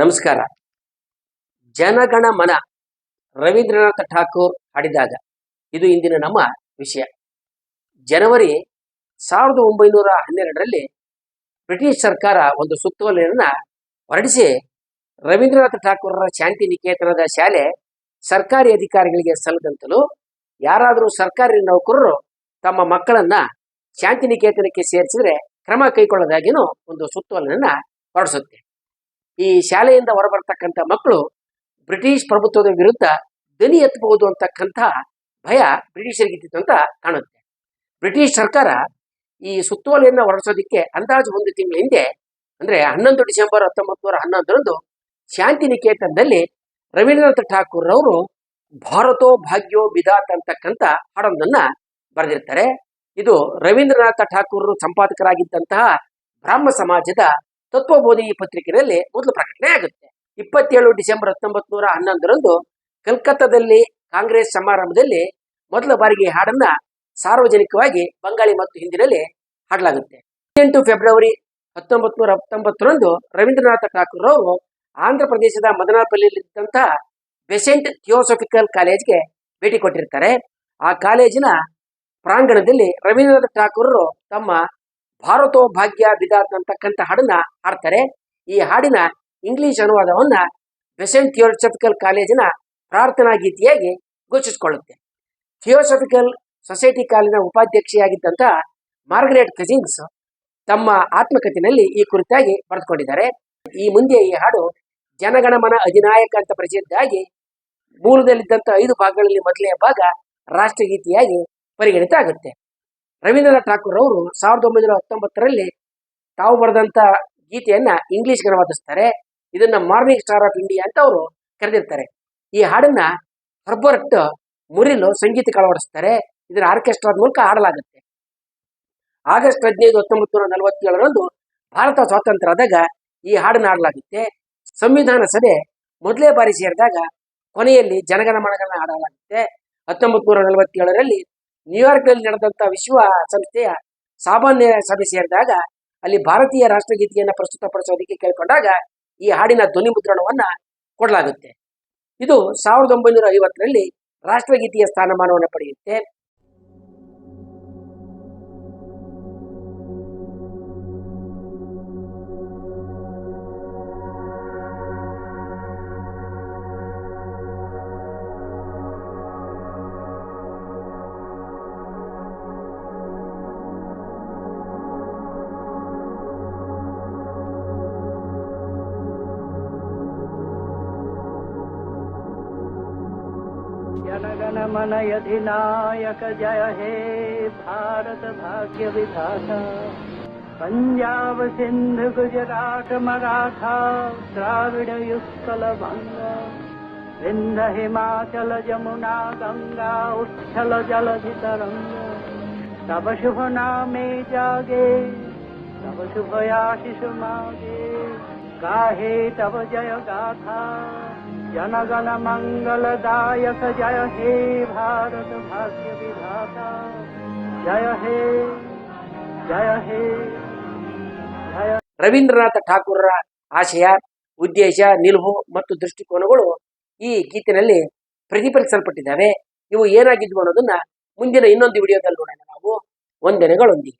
ನಮಸ್ಕಾರ. ಜನಗಣ ಮನ ರವೀಂದ್ರನಾಥ ಠಾಕೂರ್ ಹಾಡಿದಾಗ ಇದು ಇಂದಿನ ನಮ್ಮ ವಿಷಯ. ಜನವರಿ ಸಾವಿರದ ಒಂಬೈನೂರ ಹನ್ನೆರಡರಲ್ಲಿ ಬ್ರಿಟಿಷ್ ಸರ್ಕಾರ ಒಂದು ಸುತ್ತೋಲೆಯನ್ನು ಹೊರಡಿಸಿ ರವೀಂದ್ರನಾಥ ಠಾಕೂರರ ಶಾಂತಿ ನಿಕೇತನದ ಶಾಲೆ ಸರ್ಕಾರಿ ಅಧಿಕಾರಿಗಳಿಗೆ ಸಲ್ಲದಂತಲೂ ಯಾರಾದರೂ ಸರ್ಕಾರಿ ನೌಕರರು ತಮ್ಮ ಮಕ್ಕಳನ್ನ ಶಾಂತಿ ನಿಕೇತನಕ್ಕೆ ಸೇರಿಸಿದ್ರೆ ಕ್ರಮ ಕೈಗೊಳ್ಳೋದಾಗಿನೂ ಒಂದು ಸುತ್ತೋಲೆಯನ್ನು ಹೊರಡಿಸುತ್ತೆ. ಈ ಶಾಲೆಯಿಂದ ಹೊರಬರ್ತಕ್ಕಂಥ ಮಕ್ಕಳು ಬ್ರಿಟಿಷ್ ಪ್ರಭುತ್ವದ ವಿರುದ್ಧ ದನಿ ಎತ್ತಬಹುದು ಅಂತಕ್ಕಂಥ ಭಯ ಬ್ರಿಟಿಷರಿಗಿದ್ದಿತ್ತು ಅಂತ ಕಾಣುತ್ತೆ. ಬ್ರಿಟಿಷ್ ಸರ್ಕಾರ ಈ ಸುತ್ತೋಲೆಯನ್ನು ಹೊರಡಿಸೋದಕ್ಕೆ ಅಂದಾಜು ಒಂದು ತಿಂಗಳ ಹಿಂದೆ, ಅಂದ್ರೆ ಹನ್ನೊಂದು ಡಿಸೆಂಬರ್ ಹತ್ತೊಂಬತ್ತು ನೂರ ಹನ್ನೊಂದರಂದು ಶಾಂತಿ ನಿಕೇತನದಲ್ಲಿ ರವೀಂದ್ರನಾಥ ಠಾಕೂರ್ ಅವರು ಭಾರತೋ ಭಾಗ್ಯೋ ಬಿದಾತ್ ಅಂತಕ್ಕಂಥ ಹಾಡೊಂದನ್ನ ಬರೆದಿರ್ತಾರೆ. ಇದು ರವೀಂದ್ರನಾಥ ಠಾಕೂರ್ ಸಂಪಾದಕರಾಗಿದ್ದಂತಹ ಬ್ರಾಹ್ಮ ಸಮಾಜದ ತತ್ವಬೋಧಿ ಪತ್ರಿಕೆಯಲ್ಲಿ ಮೊದಲು ಪ್ರಕಟಣೆ ಆಗುತ್ತೆ. ಇಪ್ಪತ್ತೇಳು ಡಿಸೆಂಬರ್ ಹತ್ತೊಂಬತ್ತು ನೂರ ಹನ್ನೊಂದರಂದು ಕಲ್ಕತ್ತಾದಲ್ಲಿ ಕಾಂಗ್ರೆಸ್ ಸಮಾರಂಭದಲ್ಲಿ ಮೊದಲ ಬಾರಿಗೆ ಈ ಹಾಡನ್ನ ಸಾರ್ವಜನಿಕವಾಗಿ ಬಂಗಾಳಿ ಮತ್ತು ಹಿಂದಿನಲ್ಲಿ ಹಾಡಲಾಗುತ್ತೆ. ಹದಿನೆಂಟು ಫೆಬ್ರವರಿ ಹತ್ತೊಂಬತ್ತು ನೂರ ಹತ್ತೊಂಬತ್ತರಂದು ರವೀಂದ್ರನಾಥ ಠಾಕೂರ್ ಅವರು ಆಂಧ್ರ ಪ್ರದೇಶದ ಮದನಾಪಲ್ಲಿಯಲ್ಲಿದ್ದಂತಹ ಬೆಸೆಂಟ್ ಥಿಯೋಸಫಿಕಲ್ ಕಾಲೇಜ್ಗೆ ಭೇಟಿ ಕೊಟ್ಟಿರ್ತಾರೆ. ಆ ಕಾಲೇಜಿನ ಪ್ರಾಂಗಣದಲ್ಲಿ ರವೀಂದ್ರನಾಥ ಠಾಕೂರ್ ತಮ್ಮ ಭಾರತೋ ಭಾಗ್ಯ ಬಿದಾತ್ ಅಂತಕ್ಕಂಥ ಹಾಡನ್ನ ಹಾಡ್ತಾರೆ. ಈ ಹಾಡಿನ ಇಂಗ್ಲಿಷ್ ಅನುವಾದವನ್ನ ಬೆಸೆಂಟ್ ಥಿಯೋಸಫಿಕಲ್ ಕಾಲೇಜಿನ ಪ್ರಾರ್ಥನಾ ಗೀತೆಯಾಗಿ ಘೋಷಿಸಿಕೊಳ್ಳುತ್ತೆ. ಥಿಯೋಸಫಿಕಲ್ ಸೊಸೈಟಿ ಕಾಲಿನ ಉಪಾಧ್ಯಕ್ಷೆಯಾಗಿದ್ದಂಥ ಮಾರ್ಗರೇಟ್ ಕಜಿನ್ಸ್ ತಮ್ಮ ಆತ್ಮಕಥೆನಲ್ಲಿ ಈ ಕುರಿತಾಗಿ ಬರೆದುಕೊಂಡಿದ್ದಾರೆ. ಈ ಮುಂದೆ ಈ ಹಾಡು ಜನಗಣಮನ ಅಧಿನಾಯಕ ಅಂತ ಪ್ರಸಿದ್ಧಾಗಿ ಮೂಲದಲ್ಲಿದ್ದಂಥ ಐದು ಭಾಗಗಳಲ್ಲಿ ಮೊದಲನೇ ಭಾಗ ರಾಷ್ಟ್ರಗೀತೆಯಾಗಿ ಪರಿಗಣಿತ ಆಗುತ್ತೆ. ರವೀಂದ್ರನಾಥ್ ಠಾಕೂರ್ ಅವರು ಸಾವಿರದ ಒಂಬೈನೂರ ಹತ್ತೊಂಬತ್ತರಲ್ಲಿ ತಾವು ಬರೆದಂತ ಗೀತೆಯನ್ನ ಇಂಗ್ಲಿಷ್ಗೆ ಅನುವಾದಿಸ್ತಾರೆ. ಇದನ್ನ ಮಾರ್ನಿಂಗ್ ಸ್ಟಾರ್ ಆಫ್ ಇಂಡಿಯಾ ಅಂತ ಅವರು ಕರೆದಿರ್ತಾರೆ. ಈ ಹಾಡನ್ನ ಹರ್ಬರ್ಟ್ ಮುರಿಲು ಸಂಗೀತಕ್ಕೆ ಅಳವಡಿಸ್ತಾರೆ. ಇದರ ಆರ್ಕೆಸ್ಟ್ರಾದ ಮೂಲಕ ಹಾಡಲಾಗುತ್ತೆ. ಆಗಸ್ಟ್ ಹದಿನೈದು ಹತ್ತೊಂಬತ್ತು ನೂರ ನಲವತ್ತೇಳರಂದು ಭಾರತ ಸ್ವಾತಂತ್ರ್ಯ ಆದಾಗ ಈ ಹಾಡನ್ನ ಹಾಡಲಾಗುತ್ತೆ. ಸಂವಿಧಾನ ಸಭೆ ಮೊದಲೇ ಬಾರಿ ಸೇರಿದಾಗ ಕೊನೆಯಲ್ಲಿ ಜನಗಣಮನಗಳನ್ನ ಹಾಡಲಾಗುತ್ತೆ. ಹತ್ತೊಂಬತ್ತು ನೂರ ನಲವತ್ತೇಳರಲ್ಲಿ ನ್ಯೂಯಾರ್ಕ್ನಲ್ಲಿ ನಡೆದಂತ ವಿಶ್ವ ಸಂಸ್ಥೆಯ ಸಾಮಾನ್ಯ ಸಭೆ ಸೇರಿದಾಗ ಅಲ್ಲಿ ಭಾರತೀಯ ರಾಷ್ಟ್ರಗೀತೆಯನ್ನು ಪ್ರಸ್ತುತಪಡಿಸೋದಕ್ಕೆ ಕೇಳ್ಕೊಂಡಾಗ ಈ ಹಾಡಿನ ಧ್ವನಿ ಮುದ್ರಣವನ್ನ ಕೊಡಲಾಗುತ್ತೆ. ಇದು ಸಾವಿರದ ಒಂಬೈನೂರ ಐವತ್ತರಲ್ಲಿ ರಾಷ್ಟ್ರಗೀತೆಯ ಸ್ಥಾನಮಾನವನ್ನು ಪಡೆಯುತ್ತೆ. जनगण मन अधिनायक जय हे भारत भाग्य विधाता पंजाब सिंध गुजरात मराठा द्राविड युत्कल भंग विंध्य हिमाचल जमुना गंगा उच्छल जलधि तरंग तब शुभ नामे जागे तब शुभ आशीष मागे। गाहे तब जय गाथा। जनगण मंगलदायक जय हे भारत भाग्य विधाता जय हे जय हे जय ರವೀಂದ್ರನಾಥ ಠಾಕೂರರ ಆಶಯ ಉದ್ದೇಶ ನಿಲುವು ಮತ್ತು ದೃಷ್ಟಿಕೋನಗಳು ಈ ಗೀತಿನಲ್ಲಿ ಪ್ರತಿಫಲಿಸಲ್ಪಟ್ಟಿದ್ದಾವೆ ಇವು ಏನಾಗಿದ್ವು ಅನ್ನೋದನ್ನ ಮುಂದಿನ ಇನ್ನೊಂದು ವಿಡಿಯೋದಲ್ಲಿ ನೋಡೋಣ ನಾವು ವಂದನೆಗಳೊಂದಿಗೆ